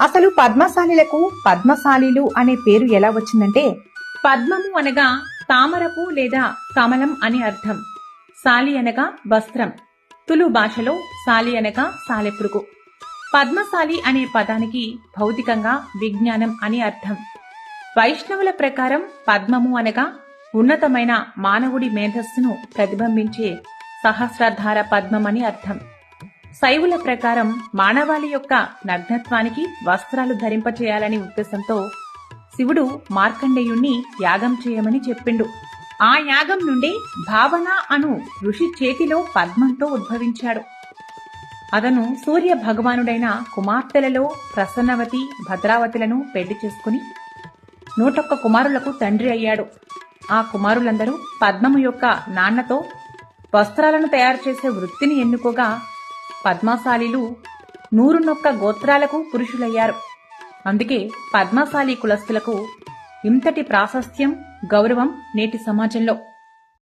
అసలు పద్మశాలిలకు పద్మశాలీలు అనే పేరు ఎలా వచ్చిందంటే పద్మము అనగా తామరపు లేదా కమలం అని అర్థం. సాలి అనగా వస్త్రం. తులు భాషలో సాలి అనగా సాలెపురుగు పద్మశాలి అనే పదానికి భౌతికంగా విజ్ఞానం అని అర్థం. వైష్ణవుల ప్రకారం పద్మము అనగా ఉన్నతమైన మానవుడి మేధస్సును ప్రతిబింబించే సహస్రధార పద్మమని అర్థం. శైవుల ప్రకారం మానవాళి యొక్క నగ్నత్వానికి వస్త్రాలు ధరింపచేయాలని ఉద్దేశంతో శివుడు మార్కండేయుణ్ణి యాగం చేయమని చెప్పిండు. ఆ యాగం నుండి భావన అను ఋషి చేతిలో పద్మంతో ఉద్భవించాడు. అతను సూర్య భగవానుడైన కుమార్తెలలో ప్రసన్నవతి భద్రావతులను పెళ్ళి చేసుకుని నూటొక్క కుమారులకు తండ్రి అయ్యాడు. ఆ కుమారులందరూ పద్మము యొక్క నాన్నతో వస్త్రాలను తయారు చేసే వృత్తిని ఎన్నుకోగా పద్మశాలీలు నూరునొక్క గోత్రాలకు పురుషులయ్యారు. అందుకే పద్మశాలి కులస్తులకు ఇంతటి ప్రాశస్త్యం గౌరవం నేటి సమాజంలో.